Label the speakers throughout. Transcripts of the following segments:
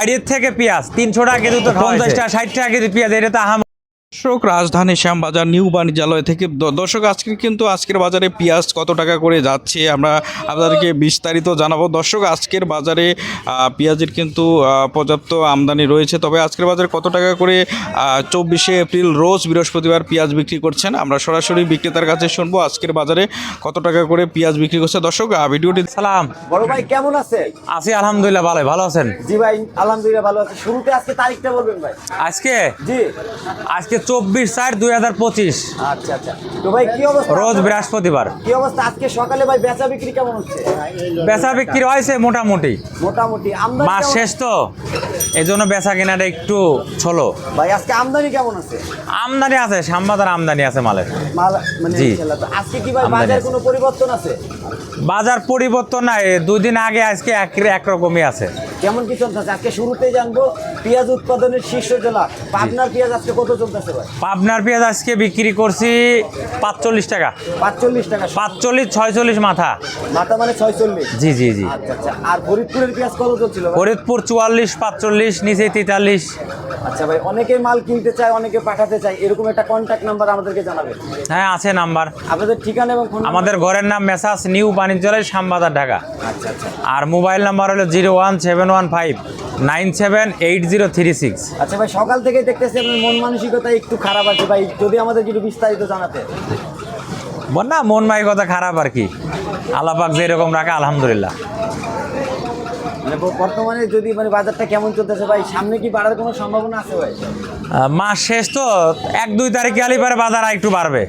Speaker 1: বাইরের থেকে পেঁয়াজ তিনশো টাকা কেজি তো পঞ্চাশ টাকা ষাট টাকা কেজি পেঁয়াজ এটা তো আহাম
Speaker 2: দর্শক রাজধানী শ্যামবাজার নিউ বাণিজ্যালয় থেকে দর্শক আজকে কিন্তু আজকের বাজারে পেঁয়াজ কত টাকা করে যাচ্ছে আমরা আপনাদেরকে বিস্তারিত জানাব। দর্শক আজকের বাজারে পেঁয়াজের কিন্তু পর্যাপ্ত আমদানি রয়েছে। তবে আজকের বাজারে কত টাকা করে চব্বিশে এপ্রিল রোজ বৃহস্পতিবার পেঁয়াজ বিক্রি করছেন? আমরা সরাসরি বিক্রেতার কাছে শুনব আজকের বাজারে কত টাকা করে পেঁয়াজ বিক্রি করছে। দর্শক ভিডিওটি
Speaker 1: সালাম।
Speaker 3: বড় ভাই কেমন আছে
Speaker 1: আছি আলহামদুলিল্লাহ ভালো ভালো আছেন?
Speaker 3: জি ভাই আলহামদুলিল্লাহ ভালো আছে। শুরুতে আজকে তারিখটা বলবেন ভাই।
Speaker 1: আজকে?
Speaker 3: জি।
Speaker 1: আজকে চব্বিশ চার দুই হাজার পঁচিশ।
Speaker 3: আচ্ছা আচ্ছা। তো ভাই কি অবস্থা?
Speaker 1: রোজ বৃহস্পতিবার।
Speaker 3: কি অবস্থা? আজকে সকালে ভাই বেচা বিক্রি কেমন হচ্ছে?
Speaker 1: বেচা বিক্রি হয়েছে মোটামুটি।
Speaker 3: মোটামুটি।
Speaker 1: মাস শেষ তো। এই জন্য বেচা কেনাটা একটু ছলো।
Speaker 3: ভাই আজকে আমদানি কেমন আছে?
Speaker 1: আমদানি আছে সাম্বাদার আমদানি আছে মালের।
Speaker 3: মাল মানে
Speaker 1: জি।
Speaker 3: আজকে কি ভাই বাজার কোনো পরিবর্তন আছে?
Speaker 1: বাজার পরিবর্তন নাই। দুই দিন আগে আজকে এক একরকমই আছে।
Speaker 3: কেমন কি চলতেছে? আজকে শুরুতেই জানব পেঁয়াজ উৎপাদনের শীর্ষ জেলা। পাবনার পেঁয়াজ আজকে কত চলতেছে
Speaker 1: পাবনার পেঁয়াজ আজকে বিক্রি করছি পাঁচচল্লিশ টাকা।
Speaker 3: পাঁচচল্লিশ টাকা।
Speaker 1: পাঁচচল্লিশ ছয়চল্লিশ মাথা।
Speaker 3: মাথা মানে ছয়চল্লিশ?
Speaker 1: জি জি জি।
Speaker 3: আচ্ছা আচ্ছা। আর ফরিদপুরের পেঁয়াজ কত চলছিল
Speaker 1: ফরিদপুর চুয়াল্লিশ পাঁচচল্লিশ নিচে তেতাল্লিশ।
Speaker 3: আচ্ছা ভাই অনেকে মাল কিনতে চায় অনেকে পাঠাতে চায় এরকম একটা কন্ট্যাক্ট নাম্বার আমাদেরকে জানাবেন।
Speaker 1: হ্যাঁ আছে নাম্বার
Speaker 3: আপনাদের ঠিকানা এবং ফোন
Speaker 1: আমাদের ঘরের নাম মেসাস নিউ বাণিজ্যালয় শ্যামবাজার ঢাকা।
Speaker 3: আচ্ছা আচ্ছা।
Speaker 1: আর মোবাইল নাম্বার হলো zero one seven one five nine seven eight zero three six.
Speaker 3: আচ্ছা ভাই সকাল থেকে দেখতেছি আপনার মন মানসিকতা একটু খারাপ আছে ভাই যদি আমাদের একটু বিস্তারিত জানাতে।
Speaker 1: বল না মন মাই কথা খারাপ আর কি। আল্লাপাক যেরকম রাখে আলহামদুলিল্লাহ।
Speaker 3: মানে বর্তমানে যদি মানে বাজারটা কেমন চলতেছে ভাই সামনে কি বাড়ার কোনো সম্ভাবনা আছে ভাই?
Speaker 1: মাস শেষ তো এক দুই তারিখে আলিবার বাজার আর একটু বাড়বে।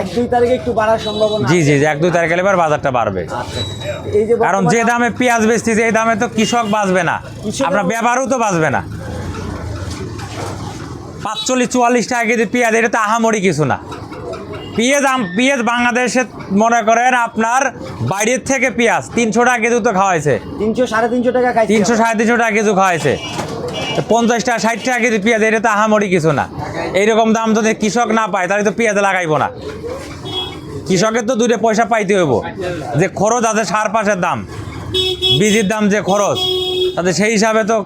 Speaker 3: এক দুই তারিখে একটু বাড়ার সম্ভাবনা
Speaker 1: জি জি জি, এক দুই তারিখ আলিবার বাজারটা বাড়বে।
Speaker 3: আচ্ছা এই যে
Speaker 1: কারণ যে দামে পেঁয়াজ বেচতেছে এই দামে তো কৃষক বাঁচবে না। আপনার ব্যবহারও তো বাঁচবে না। পাঁচচল্লিশ চুয়াল্লিশ টাকা কেজি পেঁয়াজ এটা তো আহামরি কিছু না। পেঁয়াজ আম- পেঁয়াজ বাংলাদেশে মনে করেন আপনার বাইরের থেকে পেঁয়াজ তিনশো টাকা কেজি তো খাওয়াইছে।
Speaker 3: তিনশো সাড়ে তিনশো টাকা খাইছি।
Speaker 1: তিনশো সাড়ে তিনশো টাকা কেজি খাওয়াইছে। পঞ্চাশ টাকা ষাট টাকা কেজি পেঁয়াজ এটা তো আহামরি কিছু না। এইরকম দাম যদি কৃষক না পায় তাহলে তো পেঁয়াজ লাগাইবো না। কৃষকের তো দুটো পয়সা পাইতে হইব। যে খরচ আছে সার পাশের দাম বীজের দাম যে খরচ। তাতে সেই হিসাবে তো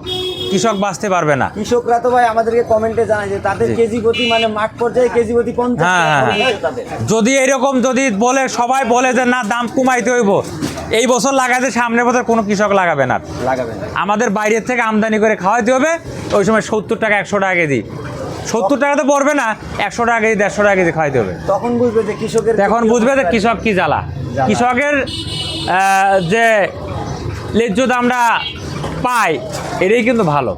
Speaker 1: কৃষক বাঁচতে পারবে না।
Speaker 3: কৃষকরা তো ভাই আমাদেরকে কমেন্টে জানায় যে তাদের কেজি প্রতি মানে মাঠ পর্যায়ে কেজি প্রতি পঞ্চাশ
Speaker 1: হ্যাঁ, হ্যাঁ,
Speaker 3: তাদের।
Speaker 1: যদি এরকম যদি বলে সবাই বলে যে না দাম কমাইতে হইব এই বছর লাগাইতে সামনের বছর কোনো কৃষক লাগাবে না।
Speaker 3: লাগাবেন
Speaker 1: আমাদের বাইরের থেকে আমদানি করে খাওয়াইতে হবে ওই সময় সত্তর টাকা একশো টাকা কেজি। সত্তর টাকা তো পড়বে না একশো টাকা কেজি দেড়শো টাকা কেজি খাওয়াইতে হবে।
Speaker 3: তখন বুঝবে যে কৃষকের
Speaker 1: এখন বুঝবে যে কৃষক কি জ্বালা। কৃষকের যে ন্যায্য দামটা পাই এটাই কিন্তু ভালো।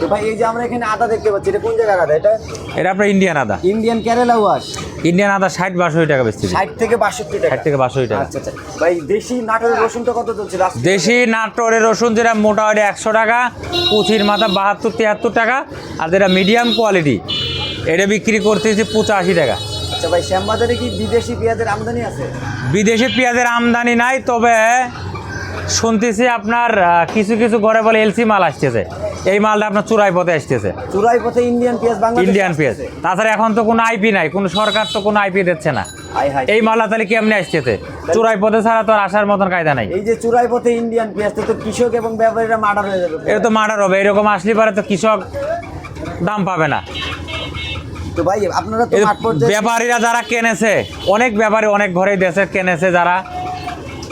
Speaker 3: তো ভাই এই যে আমরা এখানে আদা দেখতে পাচ্ছি এটা কোন জায়গার আদা এটা?
Speaker 1: এটা আপনার ইন্ডিয়ান আদা।
Speaker 3: ইন্ডিয়ান কেরালা ওয়াশ
Speaker 1: ইন্ডিয়ান আদা ষাট বাষট্টি টাকা বেচতে
Speaker 3: ষাট থেকে বাষট্টি টাকা।
Speaker 1: ষাট থেকে বাষট্টি টাকা।
Speaker 3: আচ্ছা আচ্ছা। ভাই দেশি নাটোরের রসুনটা কত চলছে?
Speaker 1: দেশি নাটোরের রসুন যেটা মোটামুটি একশো টাকা পুঁথির মাথা বাহাত্তর তিয়াত্তর টাকা আর যেটা মিডিয়াম কোয়ালিটি এটা বিক্রি করতেছি পঁচাশি টাকা।
Speaker 3: আচ্ছা ভাই শ্যামবাজারে কি বিদেশি পেঁয়াজের আমদানি আছে?
Speaker 1: বিদেশি পেঁয়াজের আমদানি নাই তবে শুনতেছি আপনার কিছু কিছু ঘরে বলে এলসি মাল আসতেছে। এই মালটা আপনার চুরাই পথে আসতেছে।
Speaker 3: চুরাই পথে ইন্ডিয়ান পেঁয়াজ
Speaker 1: ইন্ডিয়ান পেঁয়াজ তাছাড়া এখন তো কোনো আইপি নাই কোনো সরকার তো কোনো আইপি দিচ্ছে না। এই মালটা তাহলে কেমনে আসতেছে? চূড়াই পথে ছাড়া তো আর আসার মতন কায়দা নাই।
Speaker 3: এই যে চুরাই পথে ইন্ডিয়ান পেঁয়াজ তো কৃষক এবং ব্যাপারীরা মার্ডার হয়ে যাবে
Speaker 1: এটা তো মার্ডার হবে এরকম আসলে পারে তো কৃষক দাম পাবে না।
Speaker 3: তো ভাই আপনারা তো
Speaker 1: এই
Speaker 3: মাঠ পর্যায়ে
Speaker 1: ব্যাপারীরা যারা কেনেছে অনেক ব্যাপারী অনেক ঘরেই দেশে কেনেছে যারা।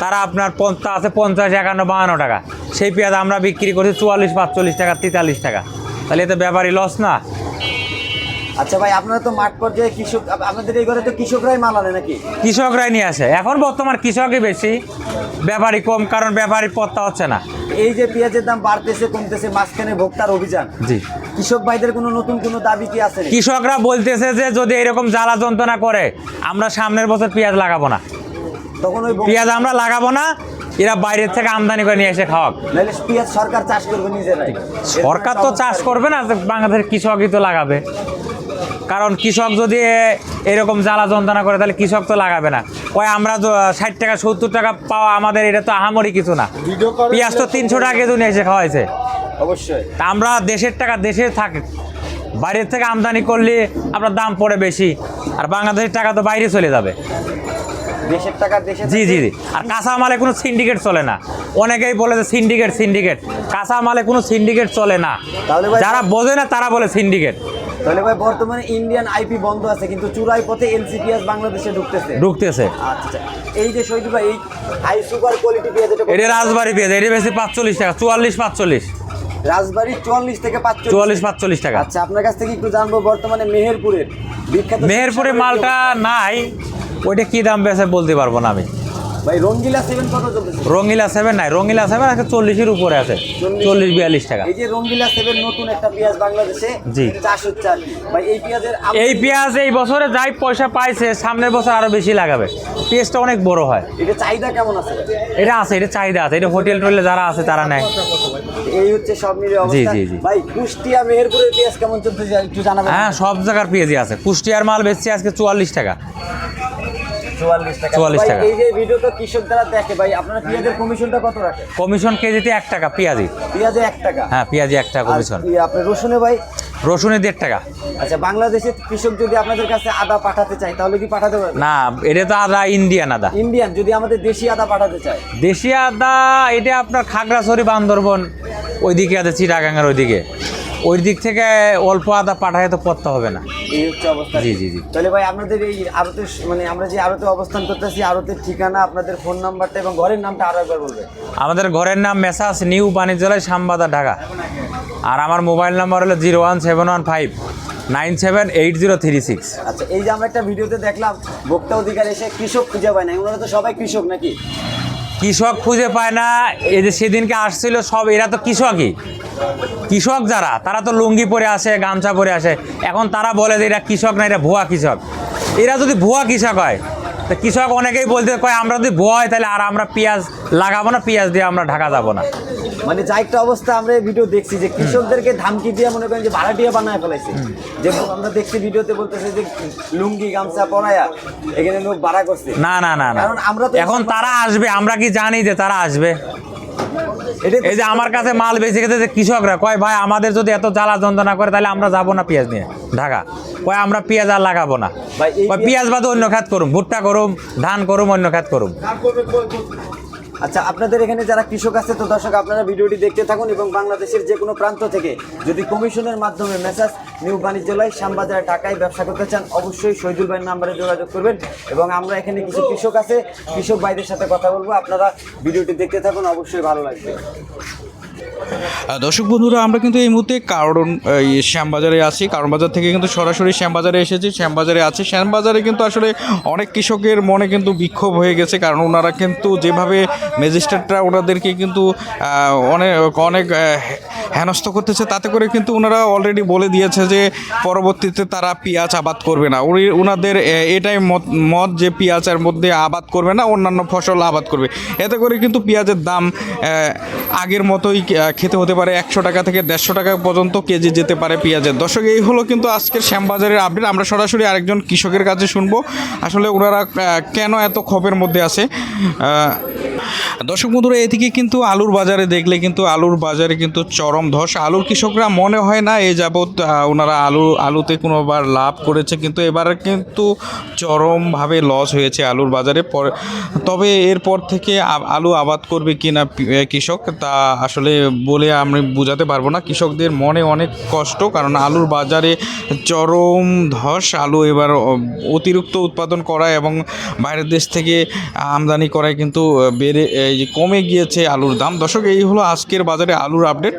Speaker 1: তারা আপনার পঞ্চাশ আছে পঞ্চাশ একান্ন বাহান্ন টাকা। সেই পেঁয়াজ আমরা বিক্রি করছি চুয়াল্লিশ পাঁচচল্লিশ টাকা তেতাল্লিশ টাকা। তাহলে এতে ব্যাপারী লস না।
Speaker 3: আচ্ছা ভাই আপনারা তো মাঠ পর্যায়ে কৃষক আপনাদের এই ঘরে তো কৃষকরাই মাল আনে নাকি?
Speaker 1: কৃষকরাই নিয়ে আসে। এখন বর্তমান কৃষকই বেশি। ব্যাপারী কম কারণ ব্যাপারী পত্তা হচ্ছে না।
Speaker 3: এই যে পেঁয়াজের দাম বাড়তেছে কমতেছে মাঝখানে ভোক্তার অভিযান।
Speaker 1: জি।
Speaker 3: কৃষক ভাইদের কোনো নতুন কোনো দাবি কি আছে
Speaker 1: কৃষকরা বলতেছে যে যদি এরকম জ্বালা যন্ত্রণা করে আমরা সামনের বছর পেঁয়াজ লাগাবো না।
Speaker 3: তখন ওই
Speaker 1: পেঁয়াজ আমরা লাগাবো না এরা বাইরের থেকে আমদানি করে নিয়ে এসে খাওয়াক।
Speaker 3: নাহলে পেঁয়াজ সরকার চাষ করবে নিজেরাই।
Speaker 1: সরকার তো চাষ করবে না বাংলাদেশের কৃষকই তো লাগাবে। কারণ কৃষক যদি এরকম জ্বালা যন্ত্রণা করে তাহলে কৃষক তো লাগাবে না। ওই আমরা তো ষাট টাকা সত্তর টাকা পাওয়া আমাদের এটা তো আহামরি কিছু না। পেঁয়াজ তো তিনশো টাকা কেজি নিয়ে এসে খাওয়াইছে।
Speaker 3: অবশ্যই।
Speaker 1: তা আমরা দেশের টাকা দেশে থাকে বাইরের থেকে আমদানি করলে আপনার দাম পড়ে বেশি আর বাংলাদেশের টাকা তো বাইরে চলে যাবে।
Speaker 3: দেশের টাকা দেশে
Speaker 1: জি জি জি। আর কাঁচা মালে কোনো সিন্ডিকেট চলে না। অনেকেই বলে যে সিন্ডিকেট সিন্ডিকেট কাঁচা মালে কোনো সিন্ডিকেট চলে না।
Speaker 3: তাহলে ভাই-
Speaker 1: যারা বোঝে না তারা বলে সিন্ডিকেট
Speaker 3: তাহলে ভাই বর্তমানে ইন্ডিয়ান আইপি বন্ধ আছে কিন্তু চুরাই পথে এলসিপিএস বাংলাদেশে ঢুকতেছে।
Speaker 1: ঢুকতেছে।
Speaker 3: আচ্ছা। এই যে শহীদ ভাই এই হাই সুপার কোয়ালিটি পেঁয়াজ এটা
Speaker 1: এটা রাজবাড়ি পেঁয়াজ এটা বেশি পাঁচচল্লিশ টাকা চুয়াল্লিশ পাঁচচল্লিশ।
Speaker 3: রাজবাড়ি চুয়াল্লিশ থেকে
Speaker 1: চুয়াল্লিশ পাঁচচল্লিশ টাকা।
Speaker 3: আচ্ছা আপনার কাছ থেকে একটু জানব বর্তমানে মেহেরপুরের বিখ্যাত
Speaker 1: মেহেরপুরে মালটা নাই। ওইটা কি দাম বেছে বলতে পারব না আমি। রঙিলা সেভেন নাই রঙিলা সেভেন আজকে চল্লিশের উপরে আছে চল্লিশ। বিয়াল্লিশ টাকা।
Speaker 3: এই যে সেভেন নতুন একটা পেঁয়াজ বাংলাদেশে
Speaker 1: জি।
Speaker 3: চাষ হচ্ছে ভাই এই পেঁয়াজের
Speaker 1: এই পেঁয়াজ এই বছরে যাই পয়সা পাইছে সামনের বছর আরও বেশি লাগাবে। পেঁয়াজটা অনেক বড় হয়।
Speaker 3: এটা চাহিদা কেমন আছে?
Speaker 1: এটা আছে এটা চাহিদা আছে এটা হোটেল টোটেলে যারা আছে তারা নেয়।
Speaker 3: এই হচ্ছে সব অবস্থা।
Speaker 1: জি, জি।
Speaker 3: ভাই কুষ্টিয়া মেহেরপুরের পেঁয়াজ কেমন চলতেছে একটু জানাবেন?
Speaker 1: হ্যাঁ সব জায়গার পেঁয়াজই আছে। কুষ্টিয়ার মাল বেচছে আজকে চুয়াল্লিশ টাকা।
Speaker 3: চুয়াল্লিশ টাকা।
Speaker 1: 44 টাকা।
Speaker 3: এই যে ভিডিও তো কৃষক দ্বারা দেখে ভাই আপনারা পেঁয়াজের কমিশনটা কত রাখে
Speaker 1: কমিশন কেজিতে এক টাকা পেঁয়াজি।
Speaker 3: পেঁয়াজে এক টাকা?
Speaker 1: হ্যাঁ পেঁয়াজি এক টাকা কমিশন।
Speaker 3: ই আপনার রসুনে ভাই?
Speaker 1: রসুনে দেড় টাকা।
Speaker 3: আচ্ছা বাংলাদেশের কৃষক যদি আপনাদের কাছে আদা পাঠাতে চায় তাহলে কি পাঠাতে পারবে?
Speaker 1: না এটা তো আদা ইন্ডিয়ান আদা।
Speaker 3: ইন্ডিয়ান যদি আমাদের দেশি আদা পাঠাতে চায়।
Speaker 1: দেশি আদা এটা আপনার খাগড়াছড়ি বান্দরবন ওইদিকে আছে চিটাগাঙ্গের ওইদিকে। ওই দিক থেকে অল্প আদা পাঠায় তো পড়তে হবে না।
Speaker 3: এই হচ্ছে অবস্থা।
Speaker 1: জি, জি, জি।
Speaker 3: তাহলে ভাই আপনাদের এই আড়তে মানে আমরা যে আরতে অবস্থান করতেছি আরতের ঠিকানা আপনাদের ফোন নাম্বারটা এবং ঘরের নামটা আরও একবার বলবে
Speaker 1: আমাদের ঘরের নাম মেসাস নিউ বাণিজ্যালয় শ্যামবাজার ঢাকা। আর আমার মোবাইল নাম্বার হলো zero one seven one five nine seven eight zero three six.
Speaker 3: আচ্ছা এই যে আমরা একটা ভিডিওতে দেখলাম ভোক্তা অধিকার এসে কৃষক খুঁজে পায় না। ওনারা তো সবাই কৃষক নাকি?
Speaker 1: কৃষক খুঁজে পায় না এই যে সেদিনকে আসছিল সব এরা তো কৃষকই। কৃষক যারা তারা তো লুঙ্গি পরে আসে গামছা পরে আসে। এখন তারা বলে যে এরা কৃষক না এরা ভুয়া কৃষক। এরা যদি ভুয়া কৃষক হয় তো কৃষক অনেকেই বলতে কয় আমরা যদি ভুয়া হয় তাহলে আর আমরা পেঁয়াজ লাগাবো না পেঁয়াজ দিয়ে আমরা ঢাকা যাব না।
Speaker 3: মানে যা একটা অবস্থা আমরা এই ভিডিও দেখছি যে কৃষকদেরকে ধামকি দিয়ে মনে করেন যে ভাড়াটিয়া বানায় ফেলাইছে। যে আমরা দেখছি ভিডিওতে বলতেছে যে লুঙ্গি গামছা পরায়া এখানে লোক ভাড়া করছে।
Speaker 1: না না না না।
Speaker 3: কারণ আমরা
Speaker 1: এখন তারা আসবে আমরা কি জানি যে তারা আসবে?
Speaker 3: এটা
Speaker 1: এই যে আমার কাছে মাল বেঁচে গেছে যে কৃষকরা কয় ভাই আমাদের যদি এত জ্বালা যন্ত্রণা করে তাহলে আমরা যাব না পেঁয়াজ নিয়ে ঢাকা। কয় আমরা পেঁয়াজ আর লাগাবো না। কয় পেঁয়াজ বাদে অন্য খাত করুম ভুট্টা করুম ধান করুম অন্য খাত করুম।
Speaker 3: আচ্ছা আপনাদের এখানে যারা কৃষক আছে, তো দর্শক, আপনারা ভিডিওটি দেখতে থাকুন এবং বাংলাদেশের যে কোনো প্রান্ত থেকে যদি কমিশনের মাধ্যমে মেসাজ নিউ বাণিজ্যালয় শ্যামবাজার টাকায় ব্যবসা করতে চান, অবশ্যই শহীদুল ভাইয়ের নাম্বারে যোগাযোগ করবেন এবং আমরা এখানে কিছু কৃষক আছে, কৃষক ভাইদের সাথে কথা বলব। আপনারা ভিডিওটি দেখতে থাকুন, অবশ্যই ভালো লাগবে।
Speaker 2: দর্শক বন্ধুরা, আমরা কিন্তু এই মুহূর্তে কারণ শ্যামবাজারে আছি। কারণ বাজার থেকে কিন্তু সরাসরি শ্যামবাজারে এসেছি। শ্যামবাজারে আছি। শ্যামবাজারে কিন্তু আসলে অনেক কৃষকের মনে কিন্তু বিক্ষোভ হয়ে গেছে, কারণ ওনারা কিন্তু যেভাবে ম্যাজিস্ট্রেটরা ওনাদেরকে কিন্তু অনেক অনেক হেনস্থ করতেছে, তাতে করে কিন্তু ওনারা অলরেডি বলে দিয়েছে যে পরবর্তীতে তারা পেঁয়াজ আবাদ করবে না। উনি ওনাদের এটাই মত যে পেঁয়াজের মধ্যে আবাদ করবে না, অন্যান্য ফসল আবাদ করবে। এতে করে কিন্তু পেঁয়াজের দাম আগের মতোই খেতে হতে পারে একশো টাকা থেকে দেড়শো টাকা পর্যন্ত কেজি যেতে পারে পেঁয়াজের। দর্শক, এই হলো কিন্তু আজকের শ্যামবাজারের আপডেট আমরা সরাসরি আরেকজন কৃষকের কাছে শুনব। আসলে ওনারা কেন এত ক্ষোভের মধ্যে আছে? দর্শক বন্ধুরা, এদিকে কিন্তু আলুর বাজারে দেখলে কিন্তু আলুর বাজারে কিন্তু চরম ধস। আলুর কৃষকরা মনে হয় না এ যাবৎ ওনারা আলু, আলুতে কোনোবার লাভ করেছে, কিন্তু এবার কিন্তু চরমভাবে লস হয়েছে আলুর বাজারে। তবে এরপর থেকে আলু আবাদ করবে কি না কৃষক তা আসলে বলে আমি বোঝাতে পারব না। কৃষকদের মনে অনেক কষ্ট, কারণ আলুর বাজারে চরম ধস। আলু এবার অতিরিক্ত উৎপাদন করা এবং বাইরের দেশ থেকে আমদানি করায় কিন্তু বেড়ে এই যে কমে গিয়েছে আলুর দাম। দর্শক এই হলো আজকের বাজারে আলুর আপডেট।